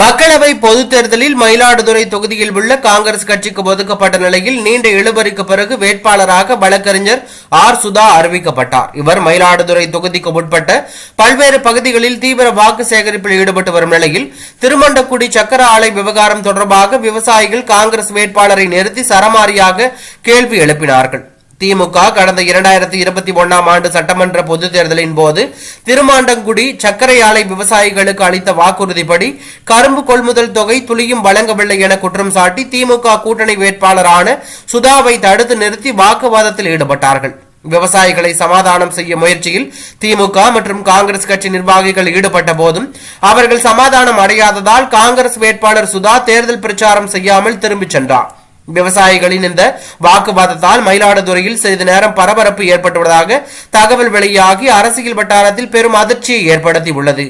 மக்களவை பொதுத் தேர்தலில் மயிலாடுதுறை தொகுதியில் உள்ள காங்கிரஸ் கட்சிக்கு ஒதுக்கப்பட்ட நிலையில் நீண்ட இழுபறிக்கு பிறகு வேட்பாளராக வழக்கறிஞர் ஆர் சுதா அறிவிக்கப்பட்டார். இவர் மயிலாடுதுறை தொகுதிக்கு உட்பட்ட பல்வேறு பகுதிகளில் தீவிர வாக்கு சேகரிப்பில் ஈடுபட்டு வரும் நிலையில் திருமண்டக்குடி சக்கர ஆலை விவகாரம் தொடர்பாக விவசாயிகள் காங்கிரஸ் வேட்பாளரை நிறுத்தி சரமாரியாக கேள்வி எழுப்பினார்கள். திமுக கடந்த இரண்டாயிரத்தி இருபத்தி ஒன்னாம் ஆண்டு சட்டமன்ற பொதுத் தேர்தலின் போது திருமாண்டங்குடி சர்க்கரை ஆலை விவசாயிகளுக்கு அளித்த வாக்குறுதிப்படி கரும்பு கொள்முதல் தொகை துளியும் வழங்கவில்லை என குற்றம் சாட்டி திமுக கூட்டணி வேட்பாளரான சுதாவை தடுத்து நிறுத்தி வாக்குவாதத்தில் ஈடுபட்டார்கள். விவசாயிகளை சமாதானம் செய்ய முயற்சியில் திமுக மற்றும் காங்கிரஸ் கட்சி நிர்வாகிகள் ஈடுபட்ட போதும் அவர்கள் சமாதானம் அடையாததால் காங்கிரஸ் வேட்பாளர் சுதா தேர்தல் பிரச்சாரம் செய்யாமல் திரும்பிச் சென்றார். விவசாயிகளின் இந்த வாக்குவாதத்தால் மயிலாடுதுறையில் சிறிது நேரம் பரபரப்பு ஏற்பட்டுள்ளதாக தகவல் வெளியாகி அரசியல் வட்டாரத்தில் பெரும் அதிர்ச்சியை ஏற்படுத்தியுள்ளது.